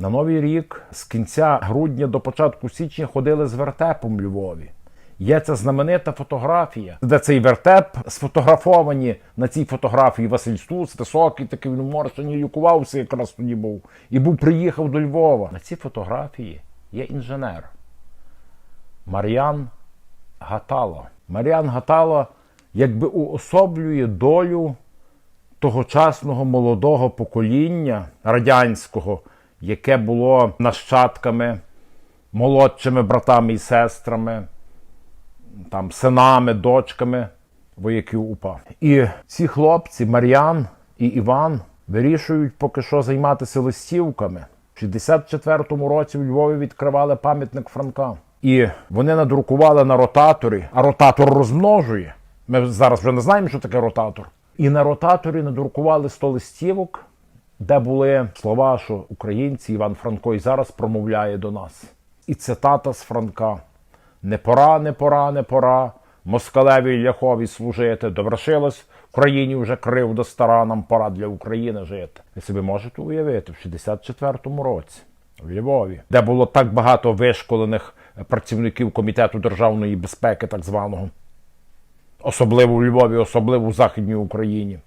На новий рік з кінця грудня до початку січня ходили з вертепом Львові. Є ця знаменита фотографія, де цей вертеп сфотографовані на цій фотографії Василь Стус, високий такий він морщені, лікувався якраз тоді був. І був приїхав до Львова. На цій фотографії є інженер Мар'ян Гатало. Мар'ян Гатало якби уособлює долю тогочасного молодого покоління радянського, яке було нащадками, молодшими братами і сестрами, там, синами, дочками вояків УПА. І ці хлопці, Мар'ян і Іван, вирішують поки що займатися листівками. В 64-му році в Львові відкривали пам'ятник Франка. І вони надрукували на ротаторі, а ротатор розмножує. Ми зараз вже не знаємо, що таке ротатор. І на ротаторі надрукували 100 листівок, де були слова, що українці Іван Франко і зараз промовляє до нас. І цитата з Франка: Не пора, не пора, не пора. Москалеві ляхові служити. Довершилось в країні вже кривда стара, нам пора для України жити. Ви собі можете уявити, в 64-му році в Львові, де було так багато вишколених працівників комітету державної безпеки, так званого, особливо у Львові, особливо в Західній Україні.